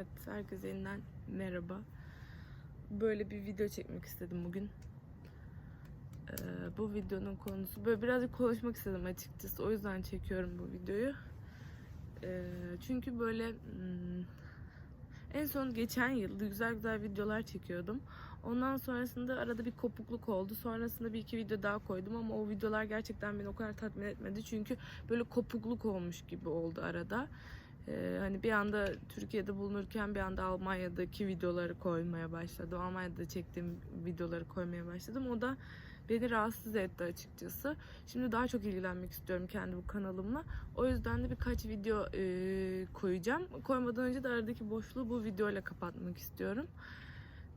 Evet, herkese yeniden merhaba. Böyle bir video çekmek istedim bugün. Ee, bu videonun konusu, böyle birazcık konuşmak istedim açıkçası. O yüzden çekiyorum bu videoyu. Ee, çünkü böyle hmm, en son geçen yıl güzel güzel videolar çekiyordum. Ondan sonrasında arada bir kopukluk oldu. Sonrasında bir iki video daha koydum ama o videolar gerçekten beni o kadar tatmin etmedi. Çünkü böyle kopukluk olmuş gibi oldu arada. Ee, hani bir anda Türkiye'de bulunurken bir anda Almanya'daki videoları koymaya başladım. Almanya'da çektiğim videoları koymaya başladım. O da beni rahatsız etti açıkçası. Şimdi daha çok ilgilenmek istiyorum kendi bu kanalımla. O yüzden de birkaç video e, koyacağım. Koymadan önce de aradaki boşluğu bu videoyla kapatmak istiyorum.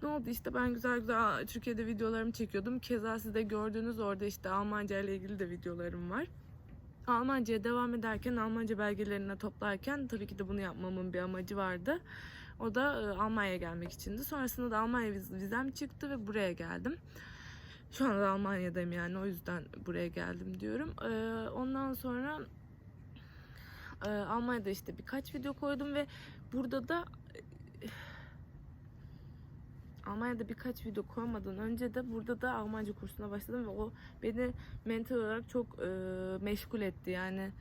Ne oldu işte ben güzel güzel Türkiye'de videolarımı çekiyordum. Keza siz de gördüğünüz orada işte Almanca ile ilgili de videolarım var. Almanca'ya devam ederken, Almanca belgelerini toplarken tabii ki de bunu yapmamın bir amacı vardı. O da e, Almanya'ya gelmek içindi. Sonrasında da Almanya viz- vizem çıktı ve buraya geldim. Şu anda Almanya'dayım yani o yüzden buraya geldim diyorum. Ee, ondan sonra e, Almanya'da işte birkaç video koydum ve burada da e, Almanya'da birkaç video koymadan önce de burada da Almanca kursuna başladım ve o beni mental olarak çok e, meşgul etti. Yani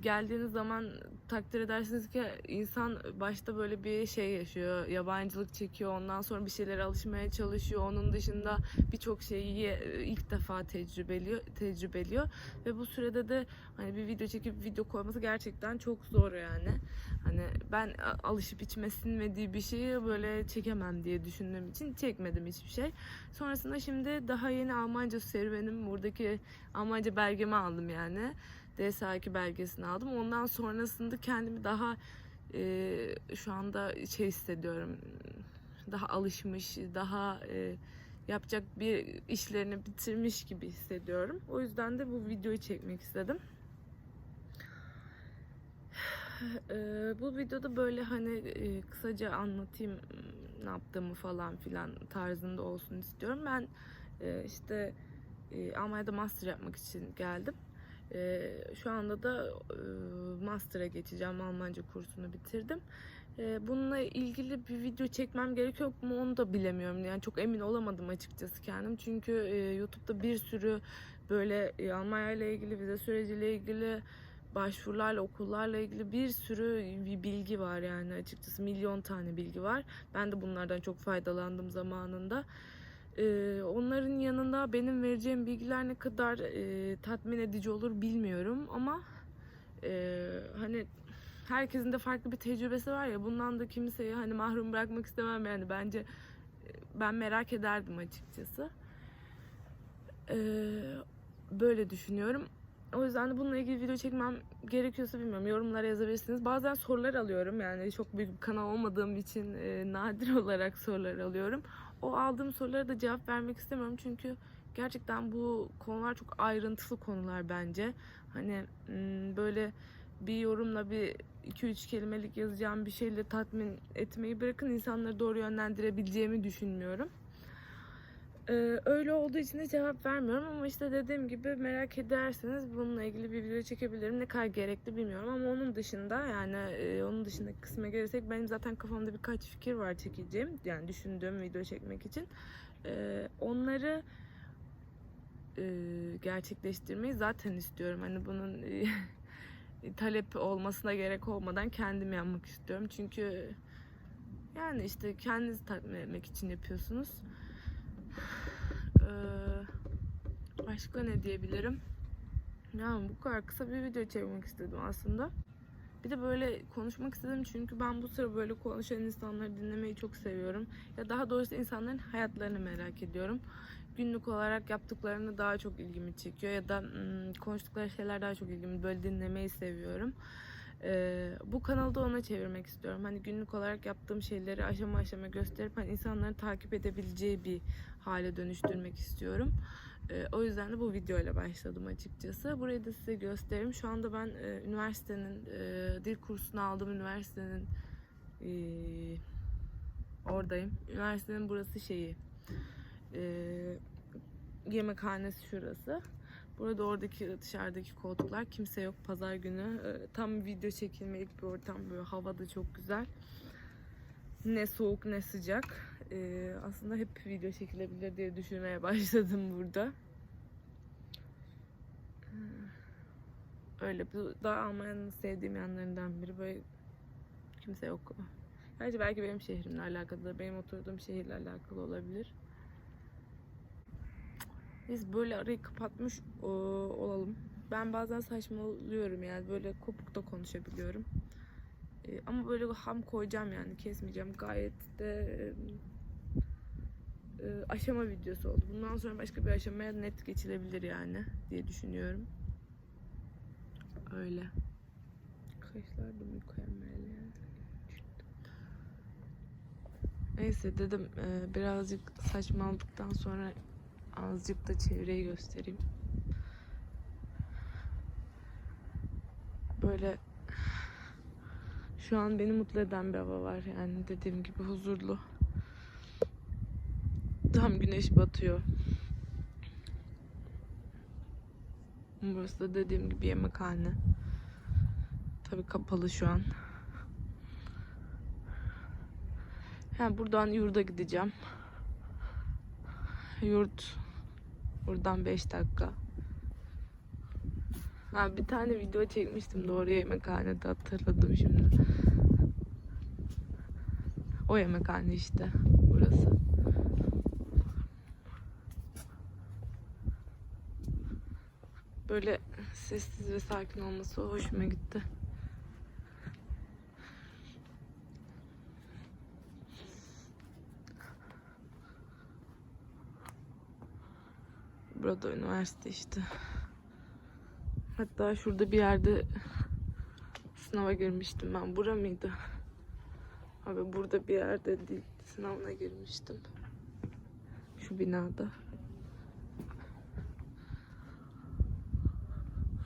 geldiğiniz zaman takdir edersiniz ki insan başta böyle bir şey yaşıyor, yabancılık çekiyor, ondan sonra bir şeylere alışmaya çalışıyor. Onun dışında birçok şeyi ilk defa tecrübeliyor, tecrübeliyor ve bu sürede de hani bir video çekip video koyması gerçekten çok zor yani. Hani ben alışıp içime sinmediği bir şeyi böyle çekemem diye düşündüğüm için çekmedim hiçbir şey. Sonrasında şimdi daha yeni Almanca serüvenim buradaki Almanca belgemi aldım yani. DS2 belgesini aldım. Ondan sonrasında kendimi daha e, şu anda şey hissediyorum. Daha alışmış, daha e, yapacak bir işlerini bitirmiş gibi hissediyorum. O yüzden de bu videoyu çekmek istedim. Ee, bu videoda böyle hani e, kısaca anlatayım m, ne yaptığımı falan filan tarzında olsun istiyorum. Ben e, işte e, Almanya'da master yapmak için geldim. E, şu anda da e, master'a geçeceğim. Almanca kursunu bitirdim. E, bununla ilgili bir video çekmem gerekiyor mu onu da bilemiyorum. Yani çok emin olamadım açıkçası kendim. Çünkü e, YouTube'da bir sürü böyle e, Almanya ile ilgili, vize süreciyle ilgili başvurularla, okullarla ilgili bir sürü bir bilgi var yani açıkçası milyon tane bilgi var. Ben de bunlardan çok faydalandım zamanında. Ee, onların yanında benim vereceğim bilgiler ne kadar e, tatmin edici olur bilmiyorum ama e, hani herkesin de farklı bir tecrübesi var ya bundan da kimseyi hani mahrum bırakmak istemem yani bence ben merak ederdim açıkçası. Ee, böyle düşünüyorum. O yüzden de bununla ilgili video çekmem gerekiyorsa bilmiyorum. Yorumlara yazabilirsiniz. Bazen sorular alıyorum. Yani çok büyük bir kanal olmadığım için e, nadir olarak sorular alıyorum. O aldığım sorulara da cevap vermek istemiyorum. Çünkü gerçekten bu konular çok ayrıntılı konular bence. Hani m, böyle bir yorumla bir 2-3 kelimelik yazacağım bir şeyle tatmin etmeyi bırakın insanları doğru yönlendirebileceğimi düşünmüyorum. Ee, öyle olduğu için de cevap vermiyorum ama işte dediğim gibi merak ederseniz bununla ilgili bir video çekebilirim. Ne kadar gerekli bilmiyorum ama onun dışında yani e, onun dışındaki kısma gelirsek benim zaten kafamda birkaç fikir var çekeceğim. Yani düşündüğüm video çekmek için. Ee, onları e, gerçekleştirmeyi zaten istiyorum. Hani bunun e, talep olmasına gerek olmadan kendim yapmak istiyorum. Çünkü yani işte kendinizi tatmin etmek için yapıyorsunuz. Ee, başka ne diyebilirim? Yani bu kadar kısa bir video çekmek istedim aslında. Bir de böyle konuşmak istedim çünkü ben bu sıra böyle konuşan insanları dinlemeyi çok seviyorum. Ya daha doğrusu insanların hayatlarını merak ediyorum. Günlük olarak yaptıklarını daha çok ilgimi çekiyor ya da hmm, konuştukları şeyler daha çok ilgimi böyle dinlemeyi seviyorum. Ee, bu kanalı da ona çevirmek istiyorum. Hani günlük olarak yaptığım şeyleri aşama aşama gösterip hani insanların takip edebileceği bir hale dönüştürmek istiyorum. Ee, o yüzden de bu videoyla başladım açıkçası. Burayı da size göstereyim. Şu anda ben e, üniversitenin e, dil kursunu aldığım üniversitenin e, oradayım. Üniversitenin burası şeyi e, yemekhanesi şurası. Burada oradaki dışarıdaki koltuklar kimse yok pazar günü. Ee, tam video çekilmelik bir ortam böyle hava da çok güzel. Ne soğuk ne sıcak. Ee, aslında hep video çekilebilir diye düşünmeye başladım burada. Ee, Öyle bu da Almanya'nın sevdiğim yanlarından biri böyle kimse yok. Gerçi belki benim şehrimle alakalı, benim oturduğum şehirle alakalı olabilir. Biz böyle arayı kapatmış o, olalım. Ben bazen saçmalıyorum yani böyle kopuk da konuşabiliyorum. Ee, ama böyle ham koyacağım yani kesmeyeceğim. Gayet de e, aşama videosu oldu. Bundan sonra başka bir aşamaya net geçilebilir yani diye düşünüyorum. Öyle. Kaşlar da mükemmel yani. Neyse dedim e, birazcık saçmaladıktan sonra azıcık da çevreyi göstereyim. Böyle şu an beni mutlu eden bir hava var yani dediğim gibi huzurlu. Tam güneş batıyor. Burası da dediğim gibi yemekhane. Tabii kapalı şu an. Yani buradan yurda gideceğim. Yurt buradan 5 dakika. Ha, bir tane video çekmiştim doğru yemekhanede hatırladım şimdi. O yemekhane işte burası. Böyle sessiz ve sakin olması hoşuma gitti. Burada üniversite işte. Hatta şurada bir yerde sınava girmiştim ben. Bura mıydı? Abi burada bir yerde dil sınavına girmiştim. Şu binada.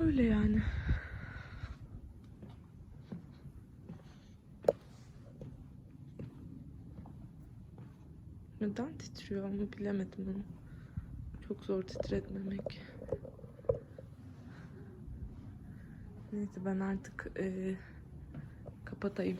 Öyle yani. Neden titriyor ama bilemedim onu. Çok zor titretmemek. Neyse ben artık eee, kapatayım.